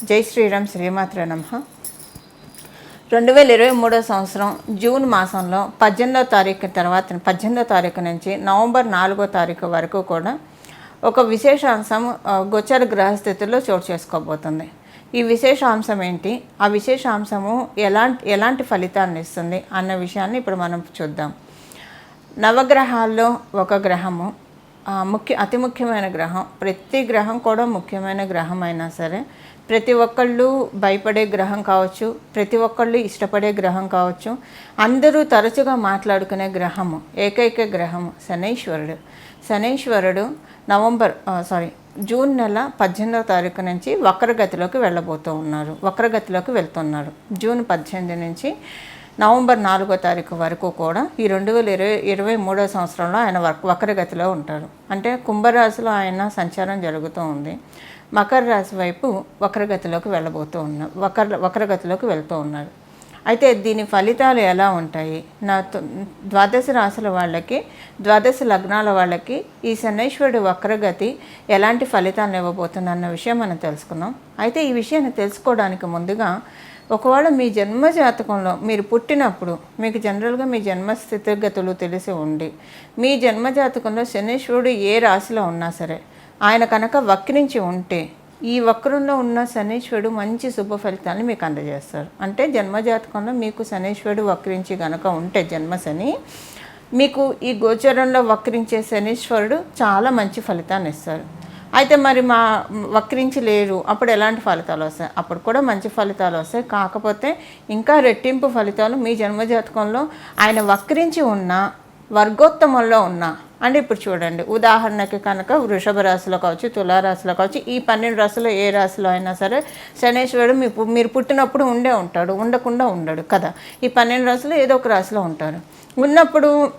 జై శ్రీరామ్ శ్రీమాత్ర నమ. రెండు వేల ఇరవై మూడో సంవత్సరం జూన్ మాసంలో పద్దెనిమిదో తారీఖు తర్వాత పద్దెనిమిదో తారీఖు నుంచి నవంబర్ నాలుగో తారీఖు వరకు కూడా ఒక విశేషాంశం ఆ, గోచర గ్రహస్థితుల్లో చోటు చేసుకోబోతుంది. ఈ విశేషాంశం ఏంటి? ఆ విశేషాంశము ఎలాంటి ఎలాంటి ఫలితాన్ని ఇస్తుంది అన్న విషయాన్ని ఇప్పుడు మనం చూద్దాం. నవగ్రహాల్లో ఒక గ్రహము ముఖ్య అతి ముఖ్యమైన గ్రహం ప్రతి గ్రహం కూడా ముఖ్యమైన గ్రహం అయినా సరే ప్రతి ఒక్కళ్ళు భయపడే గ్రహం కావచ్చు ప్రతి ఒక్కళ్ళు ఇష్టపడే గ్రహం కావచ్చు అందరూ తరచుగా మాట్లాడుకునే గ్రహము ఏకైక గ్రహము శనైశ్వరుడు. శనైశ్వరుడు నవంబర్ సారీ జూన్ నెల పద్దెనిమిదవ తారీఖు నుంచి వక్రగతిలోకి వెళ్ళబోతూ ఉన్నారు వక్రగతిలోకి వెళ్తున్నారు. జూన్ పద్దెనిమిది నుంచి నవంబర్ నాలుగో తారీఖు వరకు కూడా ఈ రెండు వేల ఇరవై ఇరవై మూడో సంవత్సరంలో ఆయన వక్ వక్రగతిలో ఉంటారు. అంటే కుంభరాశిలో ఆయన సంచారం జరుగుతూ ఉంది. మకర రాశి వైపు వక్రగతిలోకి వెళ్ళబోతూ ఉన్నారు వక్ర వక్రగతిలోకి వెళ్తూ ఉన్నారు. అయితే దీని ఫలితాలు ఎలా ఉంటాయి? నా ద్వాదశ రాశుల వాళ్ళకి ద్వాదశ లగ్నాల వాళ్ళకి ఈ శనేశ్వరుడు వక్రగతి ఎలాంటి ఫలితాలను ఇవ్వబోతుంది అన్న విషయం మనం తెలుసుకున్నాం అయితే ఈ విషయాన్ని తెలుసుకోవడానికి ముందుగా ఒకవేళ మీ జన్మ జాతకంలో మీరు పుట్టినప్పుడు మీకు జనరల్గా మీ జన్మ స్థితిగతులు తెలిసి ఉండి మీ జన్మ జాతకంలో శనీశ్వరుడు ఏ రాశిలో ఉన్నా సరే ఆయన కనుక వక్రించి ఉంటే ఈ వక్రంలో ఉన్న శనీశ్వరుడు మంచి శుభ ఫలితాన్ని మీకు అందజేస్తారు. అంటే జన్మ జాతకంలో మీకు శనీశ్వరుడు వక్రించి గనక ఉంటే జన్మ శని మీకు ఈ గోచరంలో వక్రించే శనీశ్వరుడు చాలా మంచి ఫలితాన్ని ఇస్తారు. అయితే మరి మా వక్రించి లేరు అప్పుడు ఎలాంటి ఫలితాలు వస్తాయి? అప్పుడు కూడా మంచి ఫలితాలు వస్తాయి. కాకపోతే ఇంకా రెట్టింపు ఫలితాలు మీ జన్మజాతకంలో ఆయన వక్రించి ఉన్న వర్గోత్తమంలో ఉన్న. అంటే ఇప్పుడు చూడండి ఉదాహరణకి కనుక వృషభ రాశిలో కావచ్చు తులారాశిలో కావచ్చు ఈ పన్నెండు రాశులు ఏ రాశిలో అయినా సరే శనేశ్వరుడు మీ పు- మీరు పుట్టినప్పుడు ఉండే ఉంటాడు ఉండకుండా ఉండడు కదా. ఈ పన్నెండు రాశులు ఏదో ఒక రాశిలో ఉంటారు. ఉన్నప్పుడు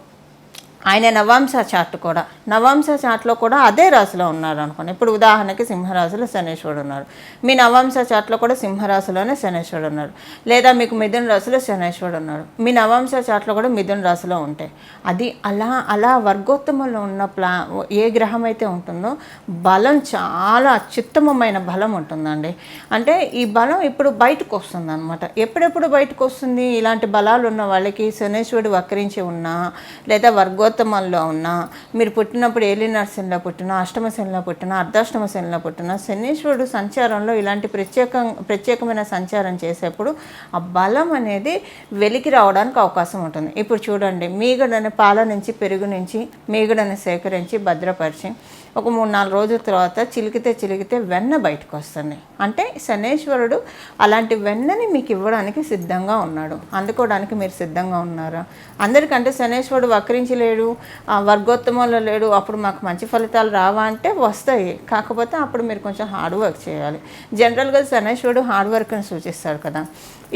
ఆయన నవాంశ చార్ట్ కూడా. నవాంశ చార్ట్లో కూడా అదే రాశిలో ఉన్నారు అనుకోండి ఇప్పుడు ఉదాహరణకి సింహరాశిలో శనేశ్వరుడు ఉన్నారు. మీ నవాంశ చార్ట్లో కూడా సింహరాశిలోనే శనేశ్వరుడు ఉన్నారు. లేదా మీకు మిథున రాశిలో శనేశ్వరుడు ఉన్నారు. మీ నవాంశ చార్ట్లో కూడా మిథున రాశిలో ఉంటాయి అది అలా అలా వర్గోత్తమంలో ఉన్న ప్లా ఏ గ్రహం అయితే ఉంటుందో బలం చాలా అత్యుత్తమమైన బలం ఉంటుందండి. అంటే ఈ బలం ఇప్పుడు బయటకు వస్తుంది అనమాట ఎప్పుడెప్పుడు బయటకు వస్తుంది? ఇలాంటి బలాలు ఉన్న వాళ్ళకి శనేశ్వరుడు వక్రించి ఉన్నా లేదా వర్గో వర్గోత్తమంలో ఉన్నా మీరు పుట్టినప్పుడు ఏలి నరసింహలో పుట్టినా అష్టమ శనిలో పుట్టినా అర్ధాష్టమ శనిలో పుట్టినా శనీశ్వరుడు సంచారంలో ఇలాంటి ప్రత్యేక ప్రత్యేకమైన సంచారం చేసేప్పుడు ఆ బలం అనేది వెలికి రావడానికి అవకాశం ఉంటుంది. ఇప్పుడు చూడండి మీగడని పాల నుంచి పెరుగు నుంచి మీగడని సేకరించి భద్రపరిచి ఒక మూడు నాలుగు రోజుల తర్వాత చిలికితే చిలికితే వెన్న బయటకు వస్తుంది. అంటే శనేశ్వరుడు అలాంటి వెన్నని మీకు ఇవ్వడానికి సిద్ధంగా ఉన్నాడు. అందుకోవడానికి మీరు సిద్ధంగా ఉన్నారా? అందరికంటే శనేశ్వరుడు వక్రించి లేడు వర్గోత్తమంలో లేడు. అప్పుడు మాకు మంచి ఫలితాలు రావా అంటే వస్తాయి. కాకపోతే అప్పుడు మీరు కొంచెం హార్డ్ వర్క్ చేయాలి. జనరల్గా శనేశ్వరుడు హార్డ్ వర్క్ని సూచిస్తాడు కదా.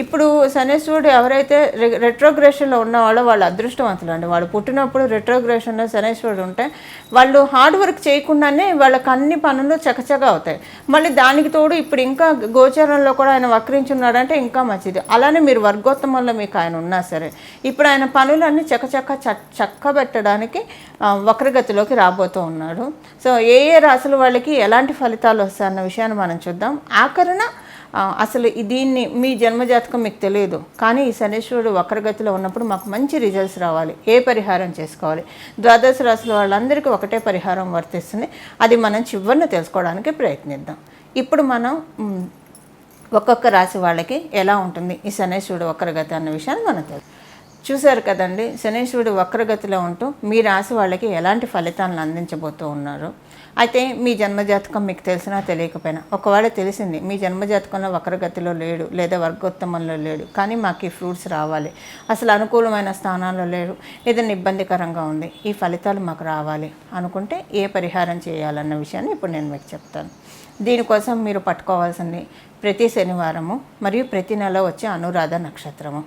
ఇప్పుడు శనేశ్వరుడు ఎవరైతే రెట్రోగ్రెషన్లో ఉన్న ఉన్నవాళ్ళో వాళ్ళు అదృష్టవంతులు అండి. వాళ్ళు పుట్టినప్పుడు రెట్రోగ్రేషన్లో శనేశ్వరుడు ఉంటే వాళ్ళు హార్డ్ వర్క్ చేయకుండానే వాళ్ళకి అన్ని పనులు చకచగా అవుతాయి. మళ్ళీ దానికి తోడు ఇప్పుడు ఇంకా గోచరంలో కూడా ఆయన వక్రించున్నాడంటే ఇంకా మంచిది. అలానే మీరు వర్గోత్తమంలో మీకు ఆయన ఉన్నా సరే ఇప్పుడు ఆయన పనులన్నీ చకచక్క చక్క పెట్టడానికి వక్రగతిలోకి రాబోతూ ఉన్నాడు. సో ఏ ఏ రాశుల వాళ్ళకి ఎలాంటి ఫలితాలు వస్తాయన్న విషయాన్ని మనం చూద్దాం. ఆఖరణ అసలు దీన్ని మీ జన్మజాతకం మీకు తెలియదు. కానీ ఈ శనీశ్వరుడు వక్రగతిలో ఉన్నప్పుడు మాకు మంచి రిజల్ట్స్ రావాలి. ఏ పరిహారం చేసుకోవాలి? ద్వాదశ రాశుల వాళ్ళందరికీ ఒకటే పరిహారం వర్తిస్తుంది. అది మనం చివరిని తెలుసుకోవడానికి ప్రయత్నిద్దాం. ఇప్పుడు మనం ఒక్కొక్క రాశి వాళ్ళకి ఎలా ఉంటుంది ఈ శనేశ్వరుడు వక్రగతి అన్న విషయాన్ని మనం తెలుసు చూశారు కదండి శనీశ్వరుడు వక్రగతిలో ఉంటూ మీ రాశి వాళ్ళకి ఎలాంటి ఫలితాలను అందించబోతూ ఉన్నారు? అయితే మీ జన్మజాతకం మీకు తెలిసినా తెలియకపోయినా ఒకవేళ తెలిసింది మీ జన్మజాతకంలో వక్రగతిలో లేడు లేదా వర్గోత్తమంలో లేడు కానీ మాకు ఈ ఫ్రూట్స్ రావాలి అసలు అనుకూలమైన స్థానాల్లో లేడు ఏదైనా ఇబ్బందికరంగా ఉంది ఈ ఫలితాలు మాకు రావాలి అనుకుంటే ఏ పరిహారం చేయాలన్న విషయాన్ని ఇప్పుడు నేను మీకు చెప్తాను. దీనికోసం మీరు పట్టుకోవాల్సింది ప్రతి శనివారము మరియు ప్రతి నెల వచ్చే అనురాధ నక్షత్రము.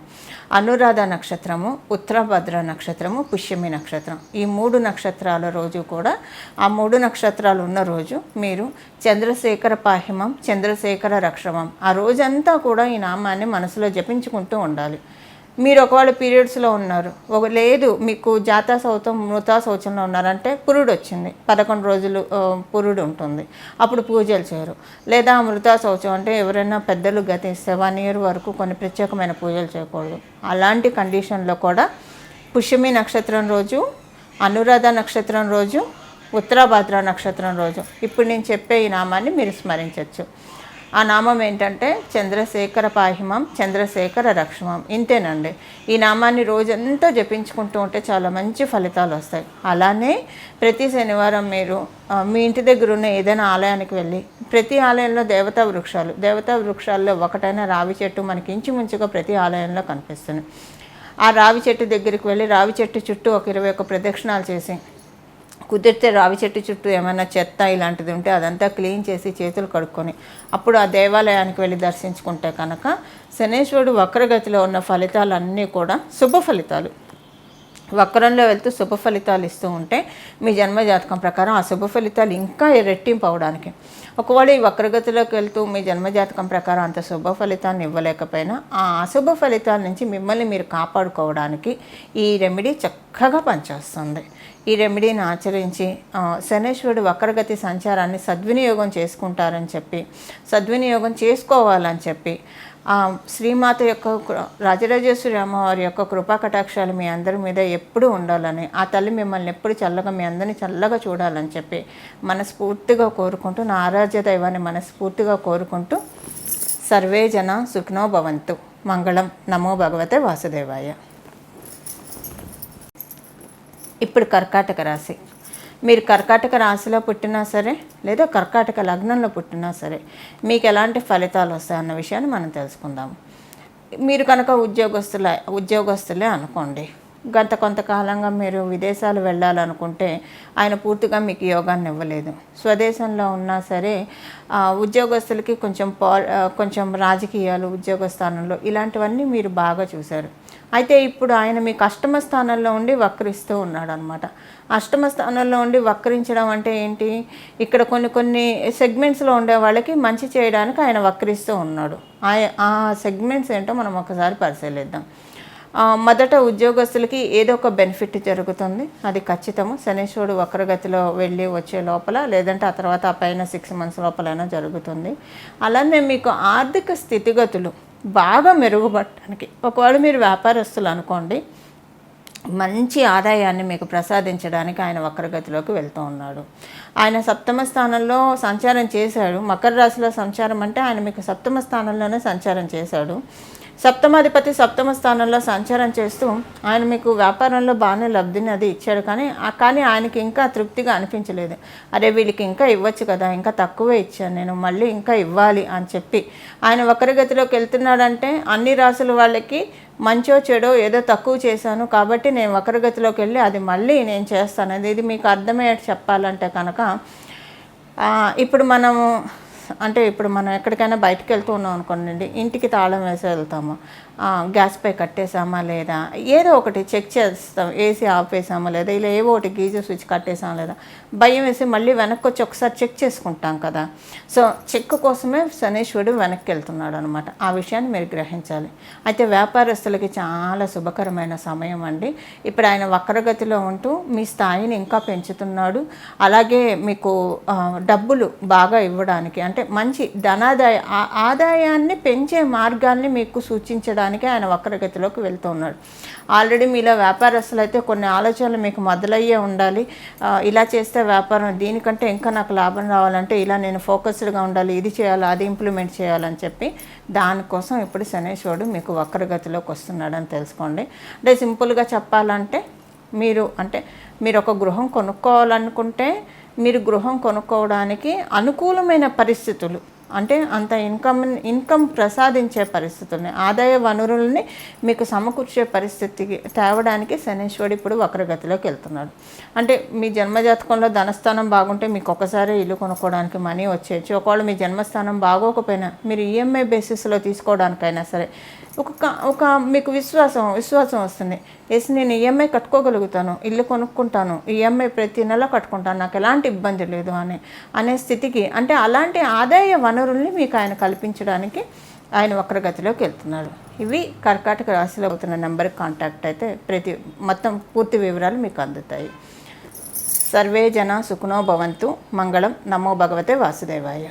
అనురాధ నక్షత్రము ఉత్తరభద్ర నక్షత్రము పుష్యమి నక్షత్రం. ఈ మూడు నక్షత్రాల రోజు కూడా ఆ మూడు నక్షత్రాలు ఉన్న రోజు మీరు చంద్రశేఖర పాహిమం చంద్రశేఖర రక్షమం. ఆ రోజంతా కూడా ఈ నామాన్ని మనసులో జపించుకుంటూ ఉండాలి. మీరు ఒకవేళ పీరియడ్స్లో ఉన్నారు ఒక లేదు మీకు జాతా సౌతం మృతా శౌచంలో ఉన్నారంటే పురుడు వచ్చింది. పదకొండు రోజులు పురుడు ఉంటుంది. అప్పుడు పూజలు చేయరు. లేదా మృతా శౌచం అంటే ఎవరైనా పెద్దలు గతిస్తే వన్ ఇయర్ వరకు కొన్ని ప్రత్యేకమైన పూజలు చేయకూడదు. అలాంటి కండిషన్లో కూడా పుష్యమి నక్షత్రం రోజు అనురాధ నక్షత్రం రోజు ఉత్తరాభాద్ర నక్షత్రం రోజు. ఇప్పుడు నేను చెప్పే ఈ నామాన్ని మీరు స్మరించవచ్చు ఆ నామం ఏంటంటే చంద్రశేఖర పాహిమం చంద్రశేఖర రక్షమం. ఇంతేనండి. ఈ నామాన్ని రోజంతా జపించుకుంటూ ఉంటే చాలా మంచి ఫలితాలు వస్తాయి. అలానే ప్రతి శనివారం మీరు మీ ఇంటి దగ్గర ఉన్న ఏదైనా ఆలయానికి వెళ్ళి ప్రతి ఆలయంలో దేవతా వృక్షాలు దేవతా వృక్షాల్లో ఒకటైన రావి చెట్టు మనకి ఇంచుమించుగా ప్రతి ఆలయంలో కనిపిస్తుంది. ఆ రావి చెట్టు దగ్గరికి వెళ్ళి రావి చెట్టు చుట్టూ ఒక ఇరవై ఒక ప్రదక్షిణాలు చేసి కుదిరితే రావి చెట్టు చుట్టూ ఏమైనా చెత్త ఇలాంటిది ఉంటే అదంతా క్లీన్ చేసి చేతులు కడుక్కొని అప్పుడు ఆ దేవాలయానికి వెళ్ళి దర్శించుకుంటే కనుక శనేశ్వరుడు వక్రగతిలో ఉన్న ఫలితాలన్నీ కూడా శుభ ఫలితాలు. వక్రంలో వెళ్తూ శుభ ఫలితాలు ఇస్తూ ఉంటే మీ జన్మ జాతకం ప్రకారం ఆ శుభ ఫలితాలు ఇంకా రెట్టింపు అవడానికి. ఒకవేళ ఈ వక్రగతిలోకి వెళ్తూ మీ జన్మ జాతకం ప్రకారం అంత శుభ ఫలితాన్ని ఇవ్వలేకపోయినా ఆ అశుభ ఫలితాల నుంచి మిమ్మల్ని మీరు కాపాడుకోవడానికి ఈ రెమెడీ చక్కగా పనిచేస్తుంది. ఈ రెమెడీని ఆచరించి శనేశ్వరుడు వక్రగతి సంచారాన్ని సద్వినియోగం చేసుకుంటారని చెప్పి సద్వినియోగం చేసుకోవాలని చెప్పి శ్రీమాత యొక్క రాజరాజేశ్వరి అమ్మవారి యొక్క కృపా కటాక్షాలు మీ అందరి మీద ఎప్పుడూ ఉండాలని ఆ తల్లి మిమ్మల్ని ఎప్పుడు చల్లగా మీ అందరిని చల్లగా చూడాలని చెప్పి మనస్ఫూర్తిగా కోరుకుంటూ నా ఆరాధ్య దైవాన్ని మనస్ఫూర్తిగా కోరుకుంటూ సర్వే జన సుఖినో భవంతు. మంగళం. నమో భగవతే వాసుదేవాయ. ఇప్పుడు కర్కాటక రాశి. మీరు కర్కాటక రాశిలో పుట్టినా సరే లేదా కర్కాటక లగ్నంలో పుట్టినా సరే మీకు ఎలాంటి ఫలితాలు వస్తాయన్న విషయాన్ని మనం తెలుసుకుందాం. మీరు కనుక ఉద్యోగస్తులే ఉద్యోగస్తులే అనుకోండి. గత కొంతకాలంగా మీరు విదేశాలు వెళ్ళాలనుకుంటే ఆయన పూర్తిగా మీకు యోగాన్ని ఇవ్వలేదు. స్వదేశంలో ఉన్నా సరే ఉద్యోగస్తులకి కొంచెం పా కొంచెం రాజకీయాలు ఉద్యోగ స్థానంలో ఇలాంటివన్నీ మీరు బాగా చూశారు. అయితే ఇప్పుడు ఆయన మీకు అష్టమ స్థానంలో ఉండి వక్రిస్తూ ఉన్నాడు అనమాట అష్టమ స్థానంలో ఉండి వక్రించడం అంటే ఏంటి? ఇక్కడ కొన్ని కొన్ని సెగ్మెంట్స్లో ఉండే వాళ్ళకి మంచి చేయడానికి ఆయన వక్రిస్తూ ఉన్నాడు. ఆయ- ఆ సెగ్మెంట్స్ ఏంటో మనం ఒకసారి పరిశీలిద్దాం. మొదట ఉద్యోగస్తులకి ఏదో ఒక బెనిఫిట్ జరుగుతుంది. అది ఖచ్చితము. శనేశ్వరుడు వక్రగతిలో వెళ్ళి వచ్చే లోపల లేదంటే ఆ తర్వాత ఆ పైన సిక్స్ మంత్స్ లోపలైనా జరుగుతుంది. అలానే మీకు ఆర్థిక స్థితిగతులు బాగా మెరుగుపడటానికి ఒకవేళ మీరు వ్యాపారస్తులు అనుకోండి మంచి ఆదాయాన్ని మీకు ప్రసాదించడానికి ఆయన వక్రగతిలోకి వెళ్తూ ఉన్నాడు. ఆయన సప్తమ స్థానంలో సంచారం చేశాడు. మకర రాశిలో సంచారం అంటే ఆయన మీకు సప్తమ స్థానంలోనే సంచారం చేశాడు. సప్తమాధిపతి సప్తమ స్థానంలో సంచారం చేస్తూ ఆయన మీకు వ్యాపారంలో బాగానే లబ్ధిని అది ఇచ్చాడు కానీ కానీ ఆయనకి ఇంకా తృప్తిగా అనిపించలేదు. అరే వీళ్ళకి ఇంకా ఇవ్వచ్చు కదా ఇంకా తక్కువే ఇచ్చాను నేను మళ్ళీ ఇంకా ఇవ్వాలి అని చెప్పి ఆయన ఒకరి గతిలోకి వెళ్తున్నాడంటే అన్ని రాసుల వాళ్ళకి మంచో చెడో ఏదో తక్కువ చేశాను కాబట్టి నేను వక్రగతిలోకి వెళ్ళి అది మళ్ళీ నేను చేస్తాను. అది ఇది మీకు అర్థమయ్యేట్టు చెప్పాలంటే కనుక ఇప్పుడు మనము అంటే ఇప్పుడు మనం ఎక్కడికైనా బయటకు వెళ్తూ ఉన్నాం అనుకోండి ఇంటికి తాళం వేసి వెళ్తాము. గ్యాస్పై గ్యాస్ పై కట్టేసామా లేదా? ఏదో ఒకటి చెక్ చేస్తాం ఏసీ ఆపేసామా లేదా? ఇలా ఏవో ఒకటి గీజర్ స్విచ్ కట్టేసామా లేదా? భయం వేసి మళ్ళీ వెనక్కి వచ్చి ఒకసారి చెక్ చేసుకుంటాం కదా. సో చెక్ కోసమే శనీశ్వరుడు వెనక్కి వెళ్తున్నాడు అనమాట ఆ విషయాన్ని మీరు గ్రహించాలి. అయితే వ్యాపారస్తులకి చాలా శుభకరమైన సమయం అండి. ఇప్పుడు ఆయన వక్రగతిలో ఉంటూ మీ స్థాయిని ఇంకా పెంచుతున్నాడు. అలాగే మీకు డబ్బులు బాగా ఇవ్వడానికి అంటే మంచి ధనాదాయ ఆదాయాన్ని పెంచే మార్గాల్ని మీకు సూచించడానికి ఆయన వక్రగతిలోకి వెళ్తూ ఉన్నాడు. ఆల్రెడీ మీలో వ్యాపారస్తులు అయితే కొన్ని ఆలోచనలు మీకు మొదలయ్యే ఉండాలి. ఇలా చేస్తే వ్యాపారం దీనికంటే ఇంకా నాకు లాభం రావాలంటే ఇలా నేను ఫోకస్డ్గా ఉండాలి ఇది చేయాలి అది ఇంప్లిమెంట్ చేయాలని చెప్పి దానికోసం ఇప్పుడు శనేశ్వరుడు మీకు వక్రగతిలోకి వస్తున్నాడని తెలుసుకోండి. అంటే సింపుల్గా చెప్పాలంటే మీరు అంటే మీరు ఒక గృహం కొనుక్కోవాలనుకుంటే మీరు గృహం కొనుక్కోవడానికి అనుకూలమైన పరిస్థితులు అంటే అంత ఇన్కమ్ ఇన్కమ్ ప్రసాదించే పరిస్థితుల్ని ఆదాయ వనరుల్ని మీకు సమకూర్చే పరిస్థితికి తేవడానికి శనేశ్వరుడు ఇప్పుడు వక్రగతిలోకి వెళ్తున్నాడు. అంటే మీ జన్మజాతకంలో ధనస్థానం బాగుంటే మీకు ఒకసారి ఇల్లు కొనుక్కోవడానికి మనీ వచ్చేయచ్చు. ఒకవేళ మీ జన్మస్థానం బాగోకపోయినా మీరు ఈఎంఐ బేసిస్లో తీసుకోవడానికైనా సరే ఒక ఒక మీకు విశ్వాసం విశ్వాసం వస్తుంది. ఎస్ నేను ఈఎంఐ కట్టుకోగలుగుతాను ఇల్లు కొనుక్కుంటాను ఈఎంఐ ప్రతి నెల కట్టుకుంటాను నాకు ఎలాంటి ఇబ్బంది లేదు అని అనే స్థితికి అంటే అలాంటి ఆదాయ వనరుల్ని మీకు ఆయన కల్పించడానికి ఆయన వక్రగతిలోకి వెళ్తున్నాడు ఇవి కర్కాటక రాశిలో అవుతున్న నెంబర్కి కాంటాక్ట్ అయితే ప్రతి మొత్తం పూర్తి వివరాలు మీకు అందుతాయి. సర్వే జన సుఖనో భవంతు మంగళం. నమో భగవతే వాసుదేవాయ.